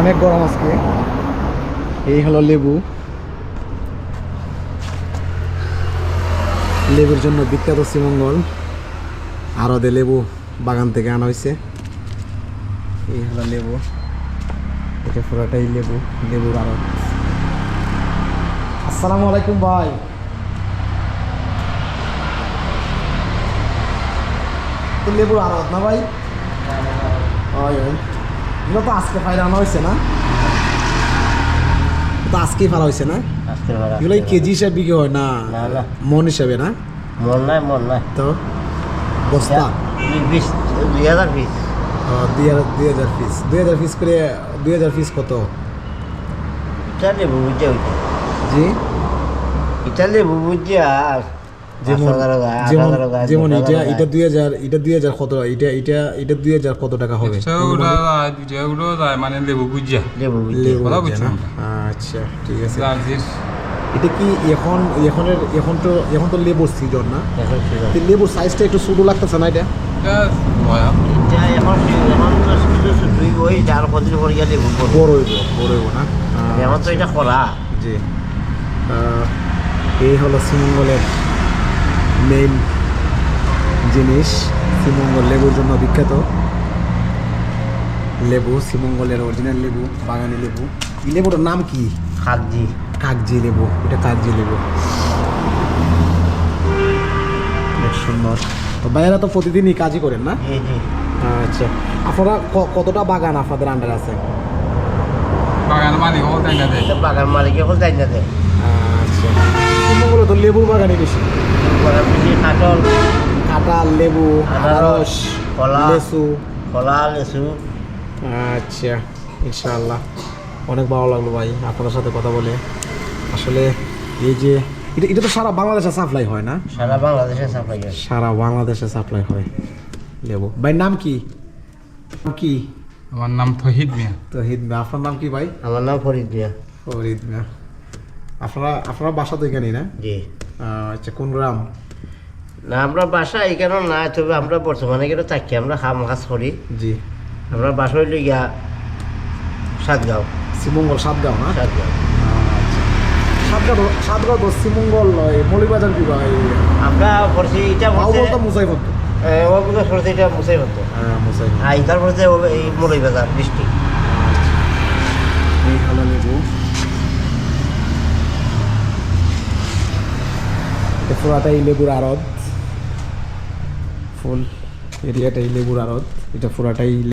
অনেক গরম আজকে। এই হলো লেবু। লেবুর জন্য বিখ্যাত শ্রীমঙ্গল। আরদে লেবু বাগান থেকে আনা হয়েছে। এই হলো লেবু। এটা পুরোটাই লেবু লেবুর আরদ আসসালামু আলাইকুম ভাই। লেবুর আরদ না ভাই? হয় হয়। এগুলো তো আজকে ফাইল আনা হয়েছে না? তো আজকেই ফেলা হয়েছে না? এগুলো কেজি হিসাবে বিক্রি হয় না। মন হিসাবে না? মন নাই মন নাই। তো? বস্তা? দুই হাজার পিস দুই হাজার পিস। দুই হাজার পিস করে দুই হাজার পিস কত? ইটা লেবু বুঝছে জি? ইটা লেবু বুঝছে আর যেমন যেমন যেমন এটা এটা দুই হাজার এটা দুই হাজার কত এটা এটা এটা দুই হাজার কত টাকা হবে? মানে লেবু গুজিয়া লেবু আচ্ছা ঠিক আছে। এটা কি এখন এখনের এখন তো এখন তো লেবুর সিজন না? লেবুর সাইজটা একটু ছোটো লাগতেছে না এটা? বড় হইব বড় হইব না? এখন তো এটা জি। এই হলো শ্রীমঙ্গলের মেইন জিনিস শ্রীমঙ্গল লেবুর জন্য বিখ্যাত। লেবু শ্রীমঙ্গলের অরিজিনাল লেবু বাগানি লেবু। এই লেবুটার নাম কি? খাদ্যি কাগজি লেবু এটা কাগজি লেবু। বেশ সুন্দর। তো ভাইয়েরা তো প্রতিদিনই কাজই করেন না? আচ্ছা। আপনারা ক- কতটা বাগান আপনাদের আন্ডার আছে? বাগান মালিক হল তাই না বাগান মালিক না দেয়। আচ্ছা। শ্রীমঙ্গলে তো লেবুর বাগানই বেশি। বেশি কাঁঠাল লেবু আনারস কলা। লেসু। কলা আচ্ছা ইনশাআল্লাহ। অনেক ভালো লাগল ভাই আপনাদের সাথে কথা বলে। আসলে এই যে এটা এটা তো সারা বাংলাদেশে সাপ্লাই হয় না? সারা বাংলাদেশে সাপ্লাই করে সারা বাংলাদেশে সাপ্লাই হয় লেবু। ভাই নাম কি? কি? আমার নাম তহিদ মিয়া। তহিদ মিয়া। আপনার নাম কি ভাই? আমার নাম ফরিদ মিয়া। ফরিদ মিয়া। আপনারা আপনারা বাসা তো এখানেই না? জি। আচ্ছা কোন গ্রাম? না আমরা বাসা এখানে না তবে আমরা বর্তমানে এখানে থাকি আমরা খাম কাজ করি। জি। আমরা বাসা হইলে গিয়া সাতগাঁও। শ্রীমঙ্গল সাতগাঁও না? সাতগাঁও। আচ্ছা। সাতগাঁও সাতগাঁও তো শ্রীমঙ্গল মৌলিবাজার ভাই আমরা পড়ছি এটা বলতো মুসাইফত। ও এটা মুসাই হতো হ্যাঁ মুসাইফত। আর এই মুরই বাজার ডিস্ট্রিক্ট এই হলো লেবু এটা পুরাটাই লেবুর আড়ত। ফুল এরিয়াটাই লেবুর আড়ত। এটা পুরাটাই